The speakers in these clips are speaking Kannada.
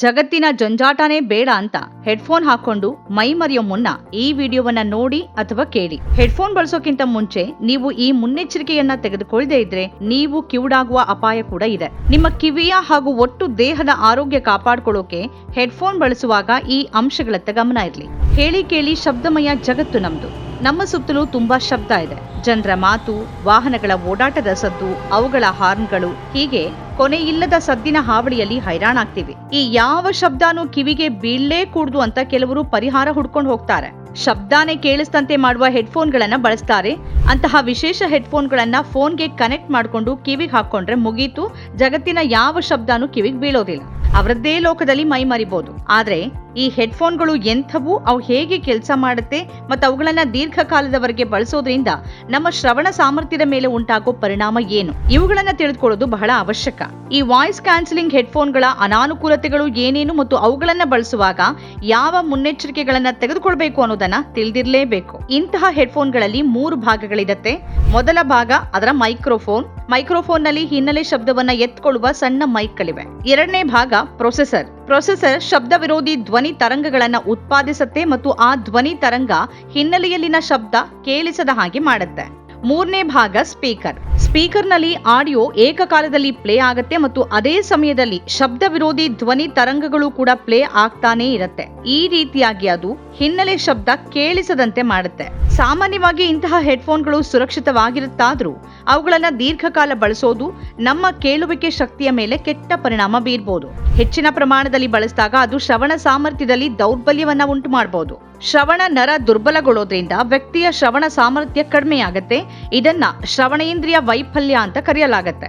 ಜಗತ್ತಿನ ಜಂಜಾಟನೇ ಬೇಡ ಅಂತ ಹೆಡ್ಫೋನ್ ಹಾಕೊಂಡು ಮೈ ಮರೆಯೋ ಮುನ್ನ ಈ ವಿಡಿಯೋವನ್ನ ನೋಡಿ ಅಥವಾ ಕೇಳಿ. ಹೆಡ್ಫೋನ್ ಬಳಸೋಕ್ಕಿಂತ ಮುಂಚೆ ನೀವು ಈ ಮುನ್ನೆಚ್ಚರಿಕೆಯನ್ನ ತೆಗೆದುಕೊಳ್ಳದೆ ಇದ್ರೆ ನೀವು ಕಿವುಡಾಗುವ ಅಪಾಯ ಕೂಡ ಇದೆ. ನಿಮ್ಮ ಕಿವಿಯ ಹಾಗೂ ಒಟ್ಟು ದೇಹದ ಆರೋಗ್ಯ ಕಾಪಾಡಿಕೊಳ್ಳೋಕೆ ಹೆಡ್ಫೋನ್ ಬಳಸುವಾಗ ಈ ಅಂಶಗಳತ್ತ ಗಮನ ಇರಲಿ. ಹೇಳಿ ಕೇಳಿ ಶಬ್ದಮಯ ಜಗತ್ತು ನಮ್ದು. ನಮ್ಮ ಸುತ್ತಲೂ ತುಂಬಾ ಶಬ್ದ ಇದೆ. ಜನರ ಮಾತು, ವಾಹನಗಳ ಓಡಾಟದ ಸದ್ದು, ಅವುಗಳ ಹಾರ್ನ್ಗಳು ಹೀಗೆ ಕೊನೆ ಇಲ್ಲದ ಸದ್ದಿನ ಹಾವಳಿಯಲ್ಲಿ ಹೈರಾಣಾಗ್ತೀವಿ. ಈ ಯಾವ ಶಬ್ದನೂ ಕಿವಿಗೆ ಬೀಳಲೇ ಕೂಡ್ದು ಅಂತ ಕೆಲವರು ಪರಿಹಾರ ಹುಡ್ಕೊಂಡು ಹೋಗ್ತಾರೆ. ಶಬ್ದಾನೇ ಕೇಳಿಸ್ತಂತೆ ಮಾಡುವ ಹೆಡ್ಫೋನ್ಗಳನ್ನ ಬಳಸ್ತಾರೆ. ಅಂತಹ ವಿಶೇಷ ಹೆಡ್ಫೋನ್ಗಳನ್ನ ಫೋನ್ಗೆ ಕನೆಕ್ಟ್ ಮಾಡಿಕೊಂಡು ಕಿವಿಗೆ ಹಾಕೊಂಡ್ರೆ ಮುಗೀತು. ಜಗತ್ತಿನ ಯಾವ ಶಬ್ದನೂ ಕಿವಿಗೆ ಬೀಳೋದಿಲ್ಲ. ಅವರದ್ದೇ ಲೋಕದಲ್ಲಿ ಮೈ ಮರಿಬಹುದು ಆದ್ರೆ ಈ ಹೆಡ್ಫೋನ್ಗಳು ಎಂಥವು? ಅವು ಹೇಗೆ ಕೆಲಸ ಮಾಡುತ್ತೆ? ಮತ್ತು ಅವುಗಳನ್ನು ದೀರ್ಘಕಾಲದವರೆಗೆ ಬಳಸೋದ್ರಿಂದ ನಮ್ಮ ಶ್ರವಣ ಸಾಮರ್ಥ್ಯದ ಮೇಲೆ ಉಂಟಾಗೋ ಪರಿಣಾಮ ಏನು? ಇವುಗಳನ್ನು ತಿಳಿದುಕೊಳ್ಳೋದು ಬಹಳ ಅವಶ್ಯಕ. ಈ ವಾಯ್ಸ್ ಕ್ಯಾನ್ಸಲಿಂಗ್ ಹೆಡ್ಫೋನ್ಗಳ ಅನಾನುಕೂಲತೆಗಳು ಏನೇನು ಮತ್ತು ಅವುಗಳನ್ನು ಬಳಸುವಾಗ ಯಾವ ಮುನ್ನೆಚ್ಚರಿಕೆಗಳನ್ನು ತೆಗೆದುಕೊಳ್ಬೇಕು ಅನ್ನೋದನ್ನ ತಿಳಿದಿರಲೇಬೇಕು. ಇಂತಹ ಹೆಡ್ಫೋನ್ಗಳಲ್ಲಿ ಮೂರು ಭಾಗಗಳಿರುತ್ತೆ. ಮೊದಲ ಭಾಗ ಅದರ ಮೈಕ್ರೋಫೋನ್. ಮೈಕ್ರೋಫೋನ್ನಲ್ಲಿ ಹಿನ್ನೆಲೆ ಶಬ್ದವನ್ನ ಎತ್ಕೊಳ್ಳುವ ಸಣ್ಣ ಮೈಕ್ಗಳಿವೆ. ಎರಡನೇ ಭಾಗ ಪ್ರೊಸೆಸರ್. ಪ್ರೊಸೆಸರ್ ಶಬ್ದ ವಿರೋಧಿ ಧ್ವನಿ ತರಂಗಗಳನ್ನು ಉತ್ಪಾದಿಸುತ್ತೆ ಮತ್ತು ಆ ಧ್ವನಿ ತರಂಗ ಹಿನ್ನೆಲೆಯಲ್ಲಿನ ಶಬ್ದ ಕೇಳಿಸದ ಹಾಗೆ ಮಾಡುತ್ತೆ. ಮೂರನೇ ಭಾಗ ಸ್ಪೀಕರ್ ಸ್ಪೀಕರ್ನಲ್ಲಿ ಆಡಿಯೋ ಏಕಕಾಲದಲ್ಲಿ ಪ್ಲೇ ಆಗುತ್ತೆ ಮತ್ತು ಅದೇ ಸಮಯದಲ್ಲಿ ಶಬ್ದ ವಿರೋಧಿ ಧ್ವನಿ ತರಂಗಗಳು ಕೂಡ ಪ್ಲೇ ಆಗ್ತಾನೇ ಇರುತ್ತೆ. ಈ ರೀತಿಯಾಗಿ ಅದು ಹಿನ್ನೆಲೆ ಶಬ್ದ ಕೇಳಿಸದಂತೆ ಮಾಡುತ್ತೆ. ಸಾಮಾನ್ಯವಾಗಿ ಇಂತಹ ಹೆಡ್ಫೋನ್ಗಳು ಸುರಕ್ಷಿತವಾಗಿರುತ್ತಾದರೂ ಅವುಗಳನ್ನು ದೀರ್ಘಕಾಲ ಬಳಸೋದು ನಮ್ಮ ಕೇಳುವಿಕೆ ಶಕ್ತಿಯ ಮೇಲೆ ಕೆಟ್ಟ ಪರಿಣಾಮ ಬೀರ್ಬೋದು. ಹೆಚ್ಚಿನ ಪ್ರಮಾಣದಲ್ಲಿ ಬಳಸಿದಾಗ ಅದು ಶ್ರವಣ ಸಾಮರ್ಥ್ಯದಲ್ಲಿ ದೌರ್ಬಲ್ಯವನ್ನು ಉಂಟು ಮಾಡಬಹುದು ಶ್ರವಣ ನರ ದುರ್ಬಲಗೊಳ್ಳೋದ್ರಿಂದ ವ್ಯಕ್ತಿಯ ಶ್ರವಣ ಸಾಮರ್ಥ್ಯ ಕಡಿಮೆಯಾಗತ್ತೆ. ಇದನ್ನ ಶ್ರವಣೇಂದ್ರಿಯ ವೈಫಲ್ಯ ಅಂತ ಕರೆಯಲಾಗತ್ತೆ.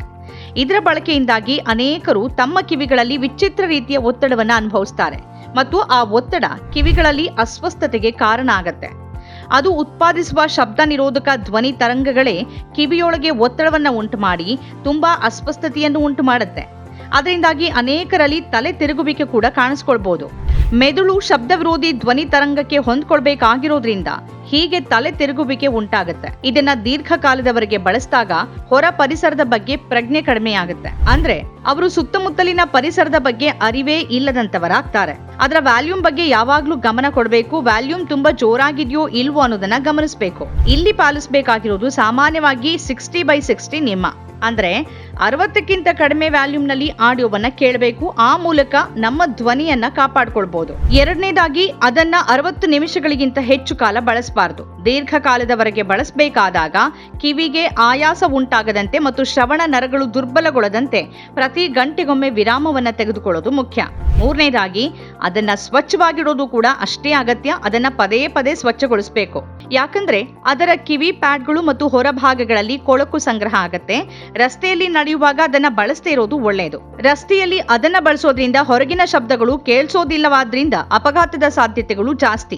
ಇದರ ಬಳಕೆಯಿಂದಾಗಿ ಅನೇಕರು ತಮ್ಮ ಕಿವಿಗಳಲ್ಲಿ ವಿಚಿತ್ರ ರೀತಿಯ ಒತ್ತಡವನ್ನು ಅನುಭವಿಸ್ತಾರೆ. ಮತ್ತು ಆ ಒತ್ತಡ ಕಿವಿಗಳಲ್ಲಿ ಅಸ್ವಸ್ಥತೆಗೆ ಕಾರಣ ಆಗತ್ತೆ. ಅದು ಉತ್ಪಾದಿಸುವ ಶಬ್ದ ನಿರೋಧಕ ಧ್ವನಿ ತರಂಗಗಳೇ ಕಿವಿಯೊಳಗೆ ಒತ್ತಡವನ್ನು ಉಂಟು ಮಾಡಿ ತುಂಬಾ ಅಸ್ವಸ್ಥತೆಯನ್ನು ಉಂಟು ಮಾಡುತ್ತೆ ಅದರಿಂದಾಗಿ ಅನೇಕರಲ್ಲಿ ತಲೆ ತಿರುಗುವಿಕೆ ಕೂಡ ಕಾಣಿಸ್ಕೊಳ್ಬಹುದು ಮೆದುಳು ಶಬ್ದ ವಿರೋಧಿ ಧ್ವನಿ ತರಂಗಕ್ಕೆ ಹೊಂದ್ಕೊಳ್ಬೇಕಾಗಿರೋದ್ರಿಂದ ಹೀಗೆ ತಲೆ ತಿರುಗುವಿಕೆ ಉಂಟಾಗುತ್ತೆ. ಇದನ್ನ ದೀರ್ಘಕಾಲದವರೆಗೆ ಬಳಸಿದಾಗ ಹೊರ ಪರಿಸರದ ಬಗ್ಗೆ ಪ್ರಜ್ಞೆ ಕಡಿಮೆ ಆಗುತ್ತೆ ಅಂದ್ರೆ ಅವರು ಸುತ್ತಮುತ್ತಲಿನ ಪರಿಸರದ ಬಗ್ಗೆ ಅರಿವೇ ಇಲ್ಲದಂತವರಾಗ್ತಾರೆ. ಅದರ ವ್ಯಾಲ್ಯೂಮ್ ಬಗ್ಗೆ ಯಾವಾಗ್ಲೂ ಗಮನ ಕೊಡಬೇಕು. ವ್ಯಾಲ್ಯೂಮ್ ತುಂಬಾ ಜೋರಾಗಿದೆಯೋ ಇಲ್ವೋ ಅನ್ನೋದನ್ನ ಗಮನಿಸಬೇಕು. ಇಲ್ಲಿ ಪಾಲಿಸಬೇಕಾಗಿರೋದು ಸಾಮಾನ್ಯವಾಗಿ ಸಿಕ್ಸ್ಟಿ ಬೈ ಸಿಕ್ಸ್ಟಿ ನಿಮ್ಮ. ಅಂದ್ರೆ ಅರವತ್ತಕ್ಕಿಂತ ಕಡಿಮೆ ವ್ಯಾಲ್ಯೂಮ್ನಲ್ಲಿ ಆಡಿಯೋವನ್ನ ಕೇಳಬೇಕು. ಆ ಮೂಲಕ ನಮ್ಮ ಧ್ವನಿಯನ್ನ ಕಾಪಾಡಿಕೊಳ್ಬಹುದು ಎರಡನೇದಾಗಿ, ಅದನ್ನ ಅರವತ್ತು ನಿಮಿಷಗಳಿಗಿಂತ ಹೆಚ್ಚು ಕಾಲ ಬಳಸಬಾರದು. ದೀರ್ಘಕಾಲದವರೆಗೆ ಬಳಸಬೇಕಾದಾಗ ಕಿವಿಗೆ ಆಯಾಸ ಉಂಟಾಗದಂತೆ ಮತ್ತು ಶ್ರವಣ ನರಗಳು ದುರ್ಬಲಗೊಳ್ಳದಂತೆ ಪ್ರತಿ ಗಂಟೆಗೊಮ್ಮೆ ವಿರಾಮವನ್ನ ತೆಗೆದುಕೊಳ್ಳೋದು ಮುಖ್ಯ. ಮೂರನೇದಾಗಿ, ಅದನ್ನ ಸ್ವಚ್ಛವಾಗಿಡೋದು ಕೂಡ ಅಷ್ಟೇ ಅಗತ್ಯ. ಅದನ್ನ ಪದೇ ಪದೇ ಸ್ವಚ್ಛಗೊಳಿಸಬೇಕು. ಯಾಕಂದ್ರೆ, ಅದರ ಕಿವಿ ಪ್ಯಾಡ್ಗಳು ಮತ್ತು ಹೊರಭಾಗಗಳಲ್ಲಿ ಕೊಳಕು ಸಂಗ್ರಹ ಆಗತ್ತೆ. ರಸ್ತೆಯಲ್ಲಿ ನಡೆಯುವಾಗ ಅದನ್ನ ಬಳಸದೇ ಇರೋದು ಒಳ್ಳೆಯದು ರಸ್ತೆಯಲ್ಲಿ ಅದನ್ನ ಬಳಸೋದ್ರಿಂದ ಹೊರಗಿನ ಶಬ್ದಗಳು ಕೇಳಿಸೋದಿಲ್ಲವಾದ್ರಿಂದ ಅಪಘಾತದ ಸಾಧ್ಯತೆಗಳು ಜಾಸ್ತಿ.